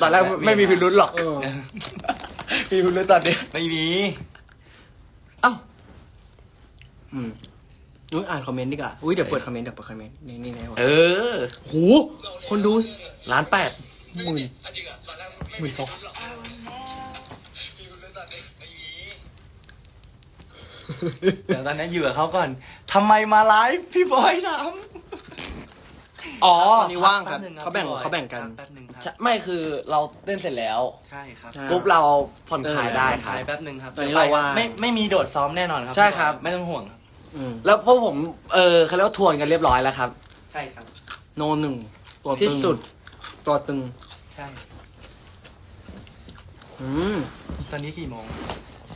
ตอนแรกไม่มีพิรุธหรอกเออ มีพิรุธตอนนี้ไม่มีเอ้าอืมนุ้ยอ่านคอมเมนต์ดีกว่าอุ้ยเดี๋ยวเปิดคอมเมนต์เดี๋ยวเปิดคอมเมนต์นี่นี่ในวะเออโหคนดูล้านแปดหมื่นหมื่นสองเดี๋ยวตอนนี้อยู่กับเขาก่อนทำไมมาไลฟ์พี่บอยถาม อ๋อ ตอนนี้ว่างครับแป๊นึเขาแบ่งพี่บอยเขาแบ่งกันแป๊บนึงคใช่รับไม่คือเราเต้นเสร็จแล้วใช่ครับใช่ กรุ๊ปเราผ่อนคลายได้คถ่ารับยแป๊บนึงครับตอนนี้เราว่างไม่ไม่มีโดดซ้อมแน่นอนครับใช่ครับ ไม่ต้องห่วงครับอืมแล้วพวกผมเออเขาเรียกว่าทวนกันเรียบร้อยแล้วครับ ใช่ครับ โนหนึ่งตัวที่ตึงสุด ตัวตึงใช่ อืมตอนนี้กี่โมง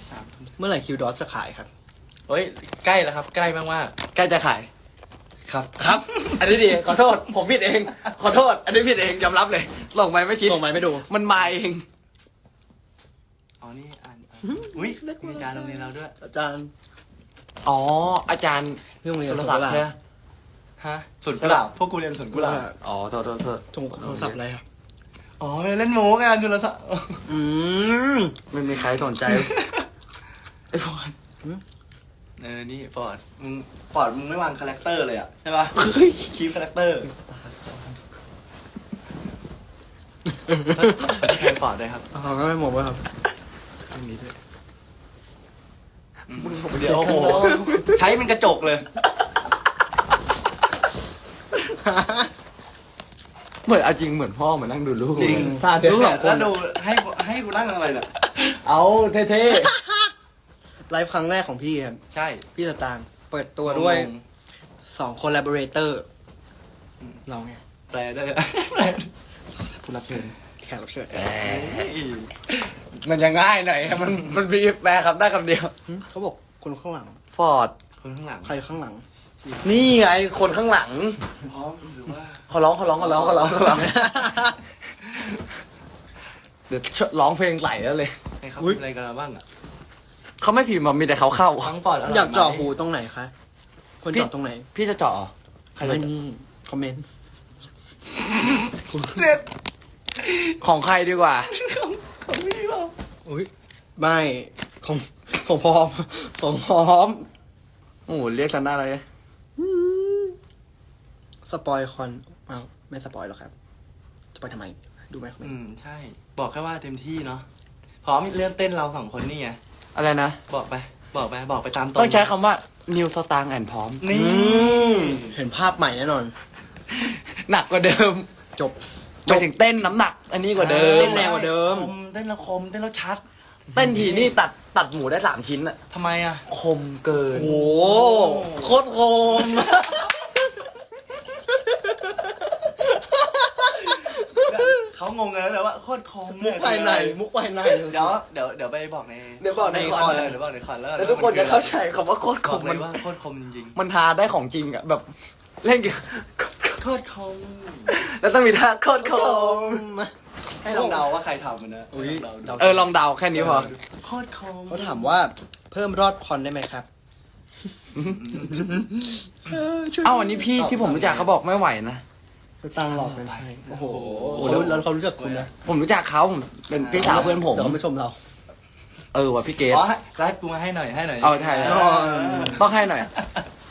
สามทุ่มเมื่อไหร่คิวดอสจะขายครับ เฮ้ยใกล้แล้วครับ ใกล้มากมากใกล้จะขาย ครับ ครับ อันนี้ดีขอโทษ ผมผิดเอง ขอโทษ อันนี้ผิดเองยอมรับเลย ส่งไปไม่คิด ส่งไปไม่ดู มันมาเองๆอ๋อนี่อ่านอ่านอุ้ยมีอาจารย์โรงเรียนเราด้วย อาจารย์อ๋อ อาจารย์ที่โรงเรียนสุรสุศักดิ์รศักใช่ดิ์ไหม ฮะสวนกุหลาบพวกกูเรียนสวนกุหลาบอ๋อโทษโทษโทษโทรโทรศัพท์อะไรครับอ๋อเล่นโม้กันจุลศักดิ์อืมไม่มีใครสนใจ ไอ้ฟอน เออ นี่ฟอร์ดมึงฟอร์ดมึงไม่วางคาแรคเตอร์เลยอะใช่ปะคีปคาแรคเตอร์แทนฟอร์ดเลยครับอ๋อไม่หมดวะครับเดี๋ยวโอ้โห ใช้เป็นกระจกเลย เหมือนเอาจริงเหมือนพ่อเหมือนนั่งดูลูกจริงท่าเดียวลูกสองคนแล้วดูให้ให้กูนั่งอะไรเนี่ยเอาเท่ ไลฟ์ครั้งแรกของพี่ครับ ใช่พี่สตางค์เปิดตัวด้วยงงสองคอลลาบอร์เรเตอร์อืมเราไงแปลด้วยผู้รับเชิญแขกรับเชิญๆแหมมันจะง่ายหน่อยมันมันมีแปลคำได้คำเดียวหึเขาบอกคนข้างหลัง ฟอร์ด คนข้างหลัง ใครข้างหลัง นี่ไงคนข้างหลังพร้อมหรือว่าเขาร้องเขาร้องเขาร้องเขาร้องเขาร้องเดี๋ยวร้องเพลงไหลแล้วเลยให้เขาอุ๊ยทำอะไรกันมาบ้างอะ เขาไม่พิมพ์มามีแต่เขาเข้า ทั้งฟอร์ดร่อยากเจาะไหมหูตรงไหนคะคนพี่เจาะตรงไหนพี่จะเจาะเหรอใครจะไม่เจาะนี่คอมเมนต์ของใครดีกว่าของพี่เปล่า อุ้ยไม่ของของพร้อมของพร้อม โอ้โหเรียกฉันได้เลยสปอยคอนอ้าวไม่สปอยหรอกครับสปอยทำไม ดูไหมคอมเมนอืต์ม ใช่ บอกแค่ว่าเต็มที่เนาะพร้อมเรื่องเต้นเราสองคนนี่ไง อะไรนะ บอกไป บอกไป บอกไปตามตรงต้องใช้คำว่า New Star and พร้อม นี่อืมเห็นภาพใหม่แน่นอน หนักกว่าเดิมจบไปถึงเต้นน้ำหนัก อันนี้กว่าเดิเต้มนแรงกว่าเดิมคมเต้นแล้วคม เต้นแล้วชัดเต้นทีนี่ตัดตัดหมูได้สามชิ้นอะทำไมอะ คมเกิน โอ้โหโคตรโคม เขางงเลยแล้วว่าโคตรคมมุกภายในมุกภายในเดี๋ยวเดี๋ยวเดี๋ยวไปบอกในเดี๋ยวบอกในคอนเลยเดี๋ยวบอกในคอนแล้วแล้วทุกคนจะเข้าใจคำว่าโคตรบคอกมเลมัยนว่าโคตรคมจริงมันทาได้ของจริงอะแบบเล่นกันๆโคตรคมแล้วต้องมีท่าโคตรคมให้ลองเดาว่าใครทำมันนะอุ๊ยลองเดาเออลองเดาแค่นี้พอโคตรคมเขาถามว่าเพิ่มรอดคอนได้ไหมครับเอ้าวันนี้พี่ที่ผมรู้จักเขาบอกไม่ไหวนะ สตังค์หลอกเป็นไพ่โอ้โหโอ้โหแล้วแล้วเขารู้จักคุณนะผมรู้จักเขาผมเป็นพี่สาวเพื่อนผม เดี๋ยวเขามาชมเรา เออว่ะพี่เกดอ๋อไลฟ์กูมาให้หน่อยให้หน่อยเอาใช่อ๋อต้องให้หน่อย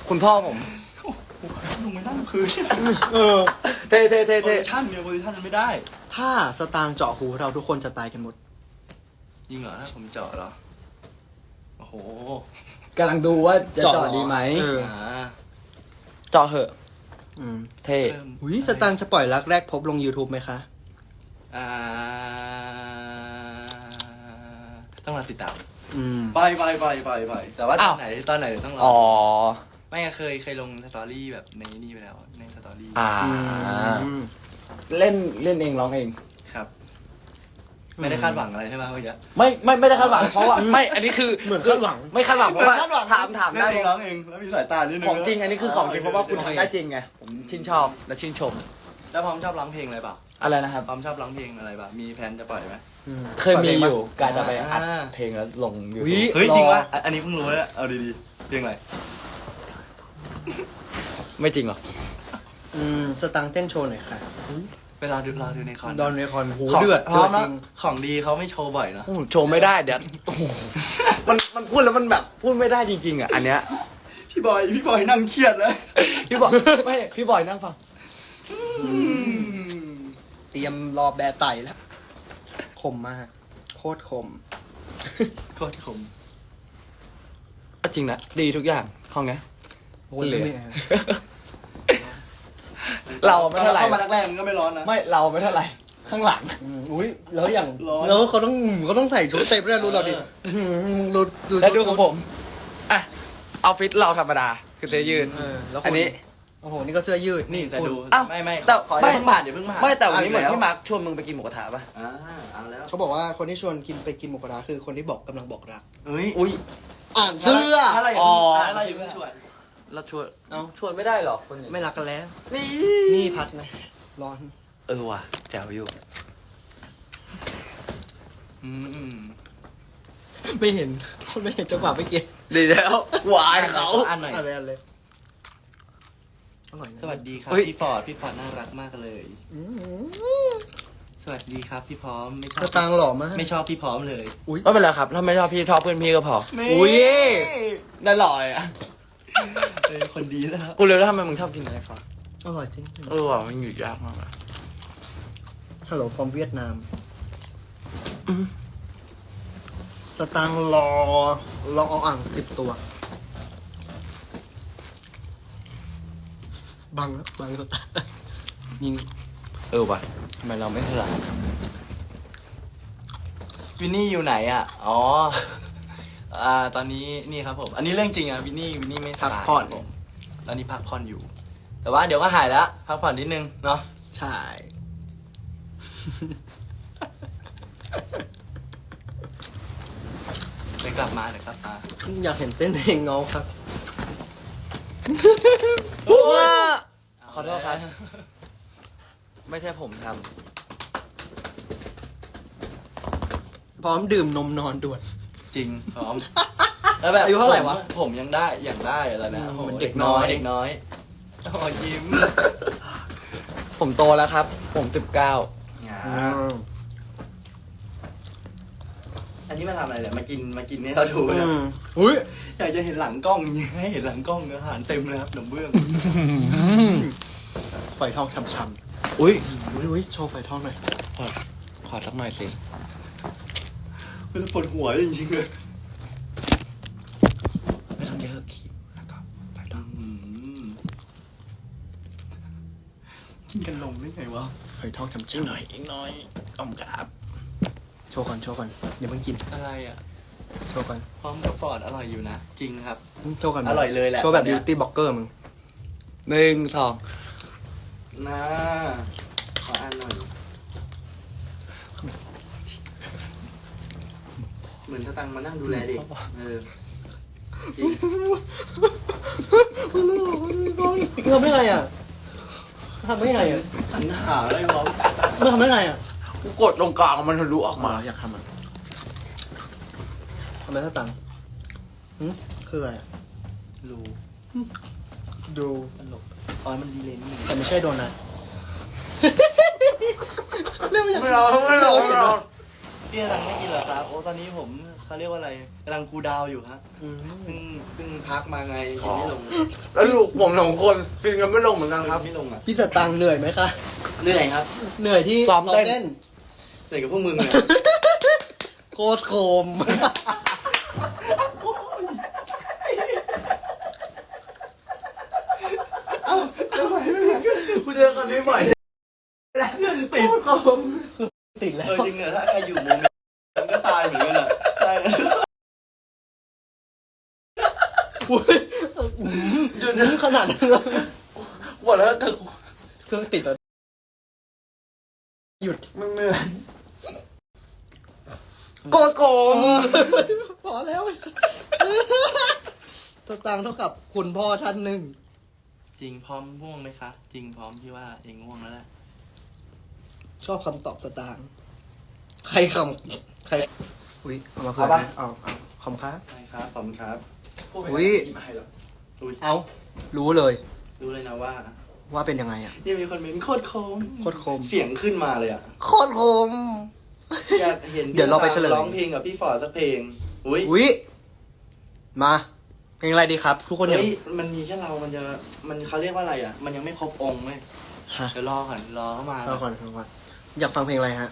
คุณพ่อผมลุงไม่นั่งพื้นเออเท่เท่เท่โพเท่ซิชั่นเนี่ยโพซิชั่นมันไม่ได้ ถ้าสตางค์เจาะหูเราทุกคนจะตายกันหมดจริงเหรอถ้าผมเจาะเหรอโอ้โหกำลังดูว่าจะเจาะดีไหมเอออ่าเจาะเหอะ อืมเท่เริ่มอุ้ยสตางค์จะปล่อยรักแรกพบลง YouTube ไหมคะ อ่าต้องรอติดตามอืม ไปไปไปไปไปแต่ว่าตอนไหนตอนไหนต้องรออ๋อ ไม่เคยเคยลงสตอรี่แบบในนี่ไปแล้วในสตอรี่อ่า อืม เล่นเล่นเองร้องเอง ครับ ไม่ได้คาดหวังอะไรใช่ไหมเมื่อกี้ ไม่ไม่ไม่ได้คาดหวังเพราะว่าไม่อันนี้คือเหมือนคาดหวัง ไม่คาดหวังเพราะว่าถามถามได้เล่นเองร้องเองแล้วมีสายตานิดนึงของจริงอันนี้คือของจริงเพราะว่าคุณทำได้จริงไงผมชื่นชอบและชื่นชม แล้วพร้อมชอบร้องเพลงอะไรเปล่าอะไรนะครับพร้อมชอบร้องเพลงอะไรเปล่ามีแผนจะปล่อยไหมอืมเคยมีอยู่การจะไปอัดอ่าเพลงแล้วลงยูอุ๊ทูยบเฮ้ยจริงรอวะอะอันนี้เพิ่งรู้แล้วเอาดีๆเพลงอะไรไม่จริงหรอกอืมสตางค์เต้นโชว์หน่อยค่ะ เวลาดูเราดูในคอนดอนเรคอนโหของเดือดพร้เดืออมดจนะริงของดีเขาไม่โชว์บ่อยนะโอ้โหโชว์ไม่ได้เดี๋ยวโอ้โหมันมันพูดแล้วมันแบบพูดไม่ได้จริงๆอะอันเนี้ยพี่บอยพี่บอยนั่งเครียดเลยพี่บอยไม่พี่บอยนั่งฟังเตรียมรอแบร์ไต่แล้วคมมาก โคตรคม โคตรขมเอาจริงนะดีทุกอย่างห้องเนี้ยโอ้ยเหลือไม่ เราไม่เท่าไหร่ เข้ามาแรกๆมันก็ไม่ร้อนนะ ไม่เราไม่เท่าไหร่ ข้างหลัง อืมอุ้ยแล้วอย่างร้อน แล้วเขาต้องเขาต้องใส่ชุดเซฟด้วยรู้เราดิเออหืมรู้ดูแล้วดูชุของผมอะออฟฟิศเราธรรมดา คือเสื้อยืดเออแล้วคอันนี้ โอ้โหนี่ก็เสื้อยืดนี่แต่คุณดูอ้าวไม่ไม่แต่ขอไม่อย่าเพิ่งผ่านอย่าเพิ่งผ่านไม่แต่วันนี้เหมือนแล้วพี่มาร์คชวนมึงไปกินหมูกระทะป่ะ อ่าเอาแล้วเขาบอกว่าคนที่ชวนกินไปกินหมูกระทะคือคนที่บอกกำลังบอกรักเฮ้ยอุ้ยอ่านเสื้ออะไรอย่าอ๋อเพิ่งอะไรอย่าเพิ่งชวน เราชวนเอ้า ชวนไม่ได้หรอกคนนี้ไม่รักกันแล้ว นี่นี่พัดนะร้อน เออว่ะแจ๋วอยู่ อืมไม่เห็นคนไม่เห็นจังหวะเมื่อกี้ดีแล้วหวานเขา อันหน่อยอะไรอะไรอร่อยนะสวัสดีครับเฮ้ย พี่ฟอร์ดพี่ฟอร์ดน่ารักมากเลย อืมสวัสดีครับพี่พร้อมไม่ชสอบตางค์หล่อมากไม่ชอบพี่พร้อมเลยอุ้ยไม่เป็นไรครับ ถ้าไม่ชอบพี่ชอบเพื่อนพี่ก็พอ อุ๊ย ได้หล่อยอะ เออคนดีแล้วกูเลยแล้วทำไมมึงชอบกินอะไรฟ้าอร่อยจริงเออว่ะมันอยู่ยากมากเลยฮัลโหลฟอร์มเวียดนามอืมสตางค์รอรอเอาอ่างสิบตัว บังแล้วบังสตางค์นี่นี่เออว่ะทำไมเราไม่ฉลาดวินนี่อยู่ไหนอะ อ๋อ อ่าตอนนี้นี่ครับผม อันนี้เรื่องจริงอะวินนี่วินนี่ไม่สพักบายผ่อน ครับผมตอนนี้พักผ่อนอยู่ แต่ว่าเดี๋ยวก็หายแล้วพักผ่อนนิดนึงเนาะใช่ เดี๋ยวกลับมาเดี๋ยวกลับมาอยากเห็นเต้นเพลงเงาครับ ขอโทษครับ ไม่ใช่ผมทพร้อมดื่มนมนอนด่วน จริงพร้อมแล้วแบบอายุเท่าไหร่วะผมผมยังได้อย่างได้แล้วนะอืมโอ้โเหมือนเด็กน้อย เด็กน้อยโอ้ยิ้มำผมโตแล้วครับ ผมสิบเก้าอันนี้มาทำอะไรเนี่ยมากินมากินให้เขาดูอืนะมอุ้ยอยากจะเห็นหลังกล้องจริงๆให้เห็นหลังกล้องอาหารเต็มเลยครับขนมเบื้องฝอยทองช้ำๆอุ้ยอุ้ยอุ้ยโชว์ฝอยทองหน่อยขอขอสักหน่อยสิมัน ปวดหัวจริงๆเลยไม่ต้องเยอะคิดแล้วก็ไปต่ออืมกินกันลงได้ไงวะฝอยทองอีกช้ำหน่อยอีกหน่อยอมกราบๆโชว์ก่อนโชว์ก่อนเดี๋ยวเพิ่งกินอะไรอะโชว์ก่อนพร้อมกับฟอร์ดอร่อยอยู่นะ จริงครับ โชว์ก่อนอร่อยเลยแหละโชว์แบบวันเนี้บิยวตี้บล็อกเกอร์มึงหนึ่งสองนะขออ่านหน่อย เหมือนสตังค์มานั่งดูแลเด็กเออจริงมึงทำได้ไงอะทำได้ไงอะสรรหาอะไรวะมึงทำได้ไงอะกูกดลงกลางมันทะลุออกมามาอยากทำอะทำไมสตังค์หึคืออะไรอะรู้ดูตลกอ๋อมันดีเลยนี่แต่ไม่ใช่โดนัทเรื่องอยากไม่เอาไม่เอาไม่เอา พี่กำลังไม่กินเหรอครับโอ้ตอนนี้ผมเขาเรียกว่าอะไรกำลังคูลดาวน์อยู่ฮะอืมเพิ่งเพิ่งพักมาไงกินไม่ลงแล้วลูกผมสองคนฟินกันไม่ลงเหมือนกันครับไม่ลงอะพี่สตังค์เหนื่อยไหมคะ เหนื่อยครับเหนื่อยที่ซ้อมเต้น เหนื่อยกับพวกมึงเนี่ยโคตรโคม กูเจอกันนี้บ่อยติด โคตรโคมติดแล้ เอ ว อจริงเหรอถ้าใครอยู่มุมมันก็ตายเหมือนกันอะตายนะ อุ๊ยหยุดขนาดนั้นเลย หมดแล้วคือ เครื่องติดแล้วหยุด มึงเหนื่อย โกดโกงพอแล้วสตัง ค์เท่ากับคุณพ่อท่านหนึ่ง จริงพร้อมง่วงไหมคะ จริงพร้อมพี่ว่าเองง่วงแล้วแหละชอบคำตอบสตางค์ใครคำใครอุ้ยเอามาเพื่อนเอาเอาคำค้า ใช่ครับขอบคุณครับอุ๊ยอุ้ยเอารู้เลยรู้เลยนะว่าว่าเป็นยังไงอะนี่มีคนเมนต์โคตรคมโคตรคมเสียงขึ้นมาเลยอะโคตรคม อยากเห็นเดี๋ยวเราไปเฉลย ร้องเพลงกับพี่ฟอร์ดสักเพลงอุ้ยอุ๊ยมา เพลงอะไรดีครับ ทุกคนอยากเฮ้ยมันมีแค่เรามันจะมันเขาเรียกว่าอะไรอะ มันยังไม่ครบองค์เลยฮะเดี๋ยวรอก่อนรอเข้ามารอก่อนรอก่อนอยากฟังเพลงอะไรฮะ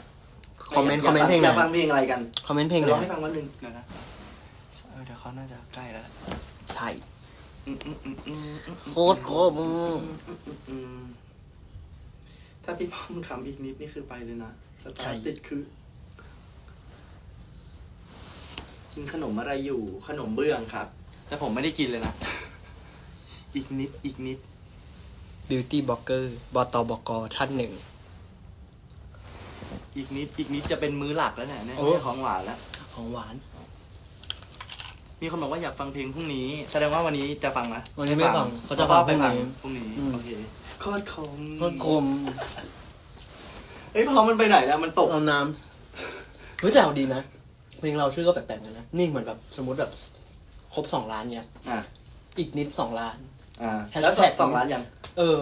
คอมเมนต์คอมเมนต์เพลงไหอนยากฟังเพลงอะไรกันคอมเมนต์เพลงไหนเดี๋ยวร้องให้ฟังวันหนึ่งเดี๋ยวนะเออเดี๋ยวเขาน่าจะใกล้แล้วใช่อืมอืมอืมอืมอืม โคตรคมอืมอืมอืมถ้าพี่ป้อมคำอีกนิดนี่คือไปเลยนะสตาร์ทติดคือกินขนมอะไรอยู่ขนมเบื้องครับ แต่ผมไม่ได้กินเลยนะ อีกนิดอีกนิด บิวตี้บล็อกเกอร์บตบกท่านหนึ่ง อีกนิดอีกนิดจะเป็นมื้อหลักแล้วเนี่ยเนี่ยโอ้ไม่ใช่ของหวานแล้ว ของหวาน มีคนบอกว่าอยากฟังเพลงพรุ่งนี้ แสดงว่าวันนี้จะฟังไหมวันนี้ไม่ฟังเขาจะฟังไปฟังพรุ่งนี้พรุ่งนี้อืม โอเคโคตรคมโคตรคมเฮ้ยพอมันไปไหนแล้วมันตก เอาน้ำเฮ้ยแต่เอาดีนะ เพลงเราชื่อก็แปลกๆกันนะ นี่เหมือนแบบสมมติแบบ ครบสองล้านเนี่ยอะอีกนิดสองล้าน อ่า Hashtag แล้วสองสองล้านยังเออ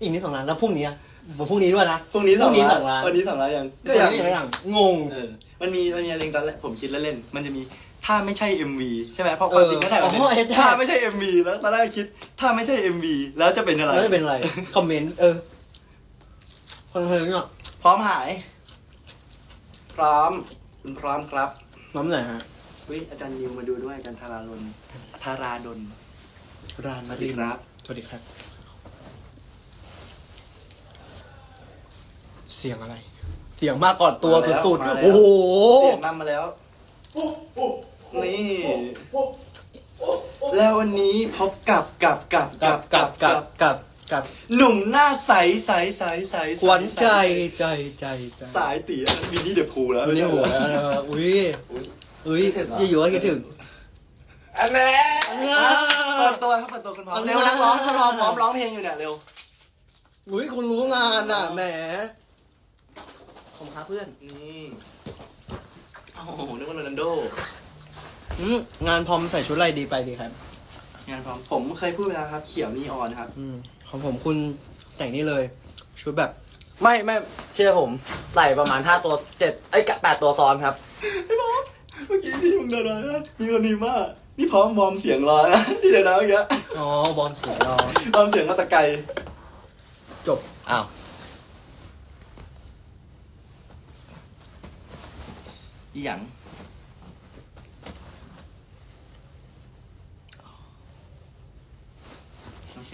อีกนิดสองล้านแล้วพรุ่งนี้อะพรุ่งนี้ด้วยนะพรุ่งนี้สองพรุ่งนี้ล้านสองล้านวันนี้สองล้านยังก็ยังไม่ยังงง เออมันมีมันมีอะไรตอนแรกผมคิดเล่นๆมันจะมีถ้าไม่ใช่ MV ใช่ไหมเพราะความจริงก็ถ่ายเอออ๋อ hashtag ถ้าไม่ใช่ MV แล้วตอนแรกคิด ถ้าไม่ใช่ MV แล้วจะเป็นอะไรแล้วจะเป็นอะไรคอมเมนต์เออ คนเพลงเนาะพร้อมหาย พร้อมคุณพร้อมครับน้ำไหนฮะ วิอาจารย์นิวมาดูด้วยอาจารย์ธาราดลธาราดล รานสวัสดีครับ สวัสดีครับ เสียงอะไร เสียงมากก่อนตัวมาแล้วสุดมาแล้ว ๆโอ้โห เสียงนำมาแล้ว นี่ แล้ววันนี้พบกับกับกับกับกับกับกับกับหนุ่มหน้าใสใสใสใสใสขวัญใจใจใจใจสายเตี๋ยวินนี่เดอะพูลแล้ววันนี้หัวแล้วเอออุ้ยอุ๊ย อุ้ยคิดถึงเหรออยู่ๆก็คิดถึงอันแน่อ่าเปิดตัวครับเปิดตัวคุณพร้อมอันแน่เร็วนักร้องเขารอพร้อมร้องเพลงอยู่เนี่ยเร็วอุ้ยคุณรู้งานอะแหมผมครับเพื่อนนี่โอ้โหนึกว่าโรนัลโดอืมงานพร้อมใส่ชุดอะไรดีไปดีครับ งานพร้อมผมเคยพูดไปแล้วครับ เขียวนีออนครับ อืมของผมคุณแต่งนี่เลย ชุดแบบ ไม่ไม่เชื่อผม ใส่ประมาณห้าตัวเจ็ดไอ้ยแปดตัวซ้อนครับไอ้บอส เมื่อกี้ที่มึงเดินมานะมีคนดีมากนี่พร้อมวอร์มเสียงรอนะที่เดินมาเมื่อกี้อ๋อบอลสีรอวอร์มเสียงมาแตะไกลจบ อ้าว อีหยังโอเค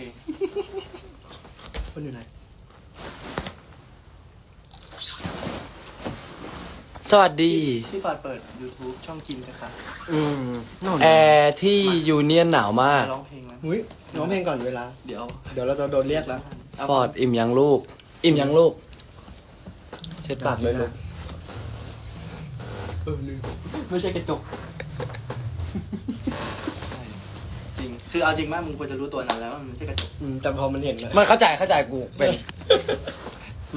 คนอยู่ไหน สวัสดี พี่ฟอร์ดเปิด YouTube ช่องกินกันครับอืมนอนแอร์ที่ยูเนียนหนาวมากร้องเพลงไหมอุ้ยน้องเพลงก่อนเวลา เดี๋ยวเดี๋ยวเราจะโดนเรียกแล้วเาฟอร์ดอิ่มยังลูก อิ่มยังลูก เช็ดปากเลยลูก เออลืมไม่ใช่กระจกจริง คือเอาจริงมากมึงควรจะรู้ตัวนั้นแล้วว่ามันไม่ใช่กระจก อืมแต่พอมันเห็นแล้วมันเข้าใจเข้าใจกูเป็น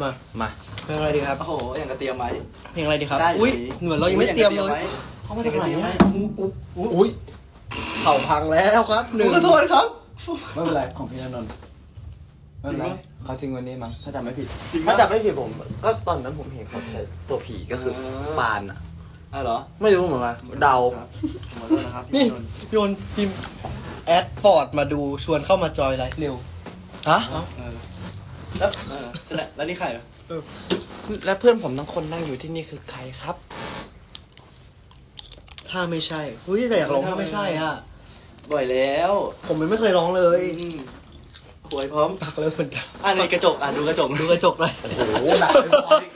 มา มา เพลงอะไรดีครับ โอ้โห อย่างกระเตรียมไว้เพลงอะไรดีครับ ได้อุ้ยสิเหมือนเรายังไม่เตรียมเลยไว้เขามาจากไหนเตรียมอะไว้อุ้ยเข่าพังแล้วครับหนึ่งขอโทษครับ ไม่เป็นไรของพี่นนท์ไม่เป็นไรจริงปะ เขาทิ้งวันนี้มั้งถ้าจำไม่ผิด จริงปะ ถ้าจำไม่ผิดผม ก็ตอนนั้นผมเห็นเขาใช้ตัวผีก็คือเออปานอะอะเหรอไม่รู้เหมือนกันเดา ครับขอโทษนะครับนี่พี่นนท์โยนพิมพ์แอดฟอร์ดมาดูชวนเข้ามาจอยไลฟ์เร็วฮะเอ้าเออแล้วเออใช่แหละแล้วนี่ใครอะเอ อและเพื่อนผมทั้งคนนั่งอยู่ที่นี่คือใครครับ ถ้าไม่ใช่อุ้ยแต่อยากร้องถ้าไม่ใช่อะ บ่อยแล้วผมยังไม่เคยร้องเลยอืมหวยพร้อมปักเลยเหมือนกันอะในกระจกอะดูกระจกดูกระจกเลยโอ้โหหนักไม่พออีก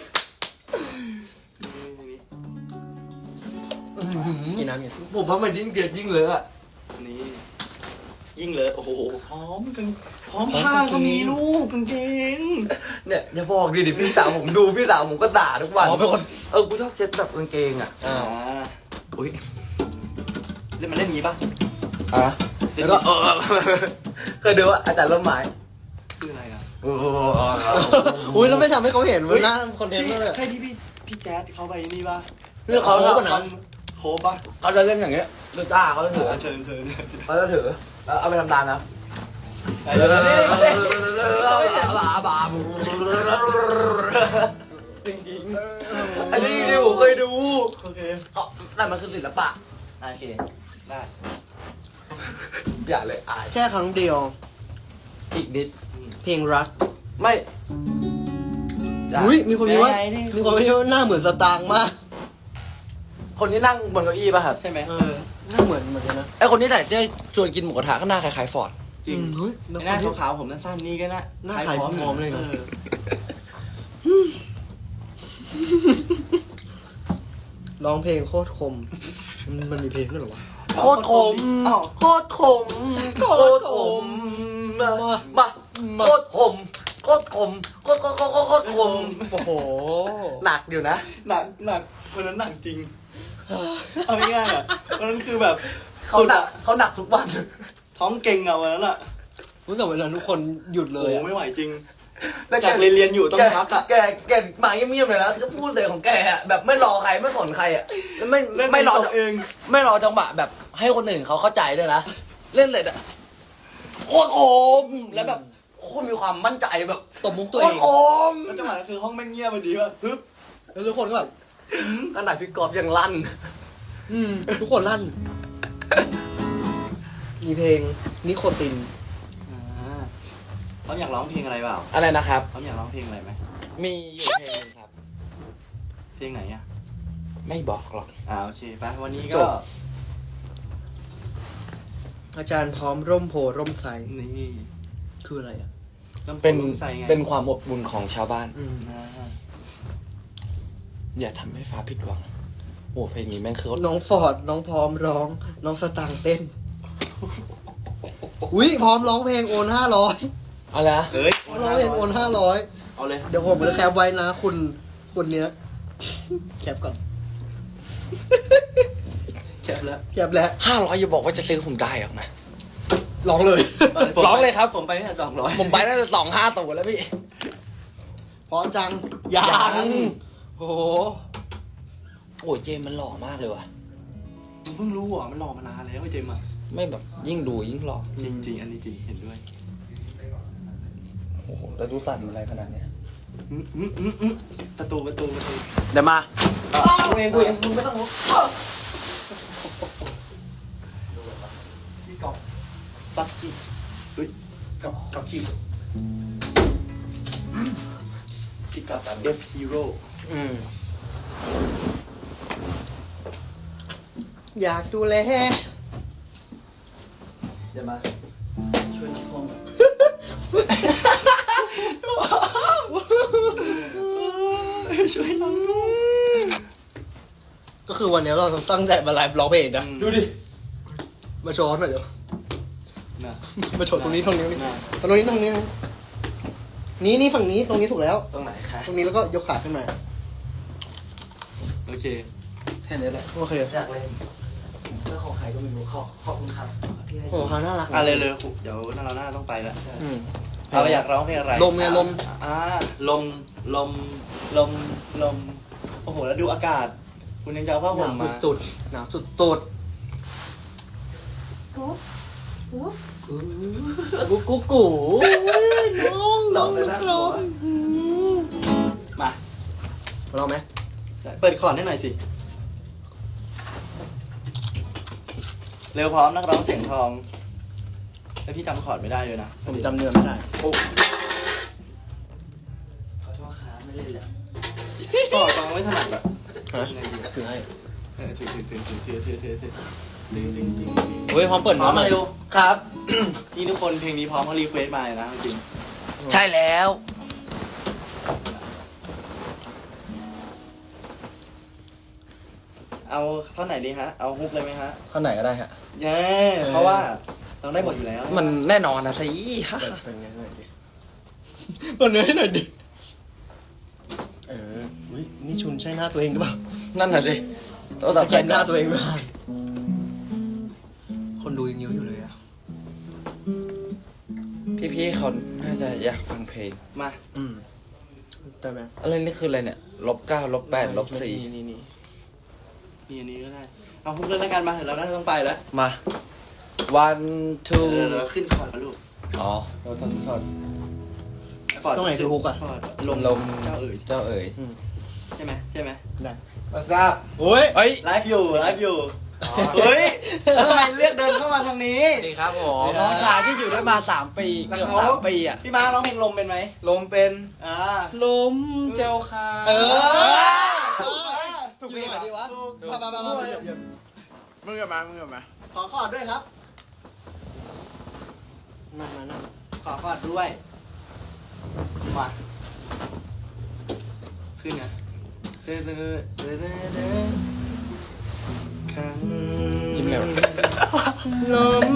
กินน้ำกินผมว่ามันยิ่งเดือดยิ่งเลอะอะนี่ ยิ่งเลยโอ้โหพร้อมกางพร้อมผ้าก็มีลูกกางเกงเนี่ยอย่าบอกดิดิพี่สาวผมดูพี่สาวผมก็ด่าทุกวันอ๋อเป็นคนเออกูชอบเช็ดแบบกางเกงอะอ่าอ่าอุ้ยเล่นมันเล่นอย่างงี้ปะอะแล้วก็เออเคยดูว่าอาจารย์ร่มไม้คืออะไรอะโอ้โหอุ้ยแล้วไม่ทำให้เขาเห็นมันหน้าคอนเทนต์พี่เลยใช่ที่พี่พี่แจ๊ดเขาไปนี่ปะนี่เขาโค้กอะนะทำโคบปะเขาจะเล่นอย่างเงี้ยดูจ้าเขาจะถือเชิญเชิญเขาจะถือ แล้วเอาไปทำตามนะเดี๋ยวเดี๋ยวเดี๋ยวเดี๋ยวบาบาบูจริงอันนี้ดิผมเคยดูโอเคเขานั่นมันคือศิลปะโอเคได้อย่าเลยอาย แค่ครั้งเดียว อีกนิด เพลงรักไม่อุ้ยมีคนมีว่าไงนี่ มีคนมีว่าหน้าเหมือนสตางค์มาก คนที่นั่งบนเก้าอี้ป่ะครับ ใช่ไหม เออ หน้าเหมือนเหมือนกันนะไอคนที่ใส่เสื้อชวนกินหมูกระทะก็หน้าคล้ายๆฟอร์ดจริงอืมเฮ้ยแล้วไอ้หน้าคนที่ ขาวๆผมสั้นๆนี่ก็น่าหน้าคล้ายพร้อมเลยเนอะออร้องเพลงโคตรคม มันมันมีเพลงด้วยเหรอวะ โคตรขมอ้าวโคตรขมโคตรขมมามามา โคตรขมโคตรขมโคตรโคตรโคตรโคตรขมโอ้โห หนักอยู่นะ หนักหนักคนนั้นหนักจริง เอาง่ายๆอะวันนั้นคือแบบเขาหนักเขาหนักทุกวัน ท้องเก่งอะวันนั้นอะรู้แต่เวลาทุกคนหยุดเลโอ้ยโหอะไม่ไหวจริงแล้วแก จากเรียนเรียนอยู่ต้องพักอะแกแกมาเงียบๆเลยนะก็พูดเลยของแกอะแบบไม่รอใครไม่สนใครอะไม่ไม่รอตัวเอง ไม่รอจังหวะแบบให้คนอื่นเขาเข้าใจด้วยนะเล่นเลยอะโคตรโอมแล้วแบบโคตรมีความมั่นใจแบบตบมุกโคตัวเอตรงโอมแล้วจังหวะนั้นคือห้องแม่งเงียบไปดีว่ะปึ๊บแล้วทุกคนก็แบบ ขนาดพี่กอล์ฟยังลั่น อืม ทุกคนลั่น มีเพลงนิโคตินอ่าเขาอยากร้องเพลงอะไรเปล่าอะไรนะครับ เขาอยากร้องเพลงอะไรไหมมีอยู่เพลงหนึงครับ เพลงไหนอะไม่บอกหรอก อ่าโอเคไปวันนี้จก็บ อาจารย์พร้อมร่มโพร่มไทรนี่คืออะไรอะ ริ่มเป็นริ่มใส่ไงเป็นความอบอุ่นของชาวบ้าน อืม อ่า อย่าทำให้ฟ้าผิดหวัง โอ้เพลงนี้แม่งคือน้องฟอร์ดน้องพร้อมร้อง น้องสตางค์เต้นอุ้ยพร้อมร้องเพลงโอนห้าร้อยอะไรนะเฮ้ยร้องเพลงโอนห้าร้อยเอาเลยเดี๋ยวผมจะแคปไว้นะ คุณคุณเนี้ยแคปก่อนแคปแล้วแคปแล้วห้าร้อยอย่าบอกว่าจะซื้อผมได้หรอกนะ ร้องเลยร้องเลยครับ ผมไปแค่สองร้อยผมไปน่าจะสองห้าตัวแล้วพี่เพราะจังยัยังง โอ้โหโอ้ยเจมส์มันหล่อมากเลยว่ะผมเพิ่งรู้อะมันหล่อมานานแล้วไอ้เจมส์อะไม่แบบยิ่งดูยิ่งหล่อ จริงจริงๆอันนี้จริงเห็นด้วยโอ้โหแล้วดูสั่นอะไรขนาดเนี้ยอืมอืมอืมอืมประตูประตูประตูเดี๋ยวมากูเองกูเองมึงไม่ต้องรู้ที่กล่องปักกี้เฮ้ยกับกับทีมที่กับเดฟฮีโร่ อืมอยากดูแลเดี๋ยวมาช่วยน้ำพองช่วยน้องก็คือวันนี้เราตั้งใจมาไลฟ์ร้องเพลงนะ ดูดิ มาโชว์หน่อยเดี๋ยว นะมาโชว์ตรงนี้ตรงนี้ตรงนี้นะตรงนี้ตรงนี้ นี่นี่ฝั่งนี้ตรงนี้ถูกแล้ว ตรงไหนคะ ตรงนี้แล้วก็ยกขาขึ้นมา โอเค แค่นี้แหละโอเคอยากเล่นเรื่องของใครก็ไม่รู้ขอขอบคุณครับที่ให้โอ้เขาน่ารักอะเลยเลยเดี๋ยวน่าเราหน้าต้องไปแล้วอืมเอาอยากร้องเพลงอะไรลมไงลม อ่าลมลมลมลมโอ้โหแล้วดูอากาศ คุณยังจะเอาผ้าหห่นามวมาสุดๆหนาวสุดตุดกุ๊กกุ๊กกูน้องลองเลยนะน้องมา เราไหม เปิดคอร์ดให้หน่อยสิ เร็วพร้อมนักร้องเสียงทองแล้วพี่จำคอร์ดไม่ได้เลยนะผมจำเนื้อไม่ได้ โอ้ขอโทษครับไม่เล่นแล้วก็ฟังไม่ถนัดแบบฮะยังไงดีถือให้เออถือถือถือถือถือถือถือถือดึงดึงดึงเฮ้ยพร้อมเปิดพร้อมไหมาเร็วครับ นี่ทุกคนเพลงนี้พร้อมเขารีเควสมาเลยนะจริง ใช่แล้ว เอาท่อนไหนดีฮะ เอาฮุกเลยไหมฮะท่าไหนก็ได้ฮะ เย้เพราะว่าเราได้หมดอยู่แล้วมันแน่นอนนะสิเปิดเป็นไงหน่อยดิเปิดเนื้อให้หน่อยดิ เอออุ้ยนี่ชุนใช่หน้าตัวเองหรือเปล่านั่นน่ะสิตัวสสับแกนหน้าตัวเองไม่ได้คนดูยังเยอะอยู่เลยอะพี่ๆเขาน่าจะอยากฟังเพลง มา อืมแต่แบบอะไรนี่คืออะไรเนี่ยลบเก้าลบแปดลบสี่นี่นี่นี่ อันนี้ก็ได้ เอาฮุกเลยแล้วกันมาเดี๋ยวเราน่าจะต้องไปแล้วมา one เอ two อเราขึ้นคอร์ดมาลูกอ๋อเราต้องทอนตรงไหนคือฮุกอะฟอร์ดลมลม เจ้าเอ๋ยเจ้าเอ๋ยใช่ไหมใช่ไหมได้มาทราบโอ้ยเฮ้ยไลฟ์อยู่ไลฟ์อยู่เฮ้ยแล้วทำไมเลือกเดินเข้ามาทางนี้ สวัสดีครับผมน้องชายที่อยู่ด้วยมาสามปีเกือบสามปีอะพี่มาร้องเพลงลมเป็นไหมลมเป็นอ่า ลมเจ้าค่ะเออ ถูกอยู่ตรงไหนดีวะถูกมามามามาเหยียบเหยียบมึงกับมามึงกับมาขอคอร์ดด้วยครับนั่งมานั่งขอคอร์ดด้วยมาขึ้นนะเดินเดินเดินเดินเดินครั้งยิ้มไงวะลม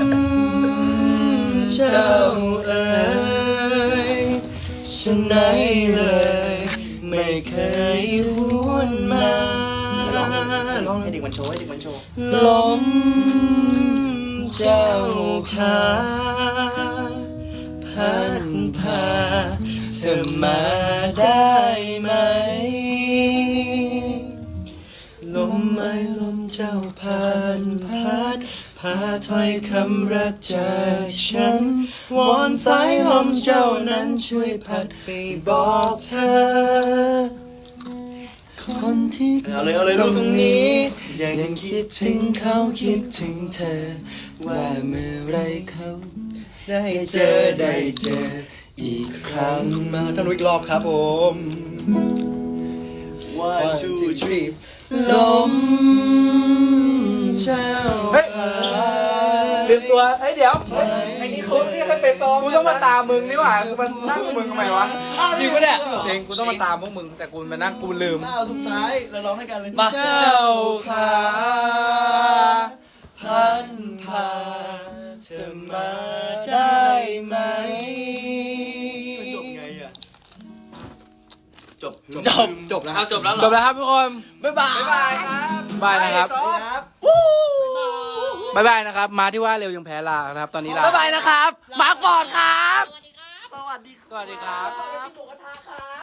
เจ้าเอ๋ยฉันไหนเลย ไม่เคยหวนมาร้ องร้องให้เด็กมันโชว์ให้เด็กมันโชว์ลมเจ้าพาพันพาเธอมาได้ไหม ลมไม้ลมเจ้าผ่านพัดพาถ้อยคำรักจากฉัน วอนสายลมเจ้านั้นช่วยพัดไปบอกเธอ คนที่เอาเลยเอาเลยตรงนี้ยังคิดถึงเขาคิดถึงเธอ ว่าเมื่อไรเขาได้เจอได้เจออีกครั้งมาท่านวิกรอบครับผม one two three ลมเจ้า เฮ้ยลืมตัวเฮ้ยเดี๋ยวไอ้นี่เขาเรียกให้ไปซ้อมกูต้องมาตามมึงนี่หว่ากูมานั่งมึงทำไมวะจริงปะเนี่ยจริงกูต้องมาตามพวกมึงแต่กูมานั่งกูลืมหน้าสุดท้ายเราร้องด้วยกันเลยมาเจ้าขาพันพาเธอมาได้ไหมจบไงอะจบจบจบนะเอาจบแล้วเหรจอบแล้วครับทุกคนบ๊ายบายบ๊ายบายครับบายนะครับสวัสดีครั บบายบายนะครับ มาที่ว่าเร็วยังแพ้ลานะครับ ตอนนี้ลาบ๊ายบายนะครับ มาก่อนครับ สวัสดีสวัสดีครับครับ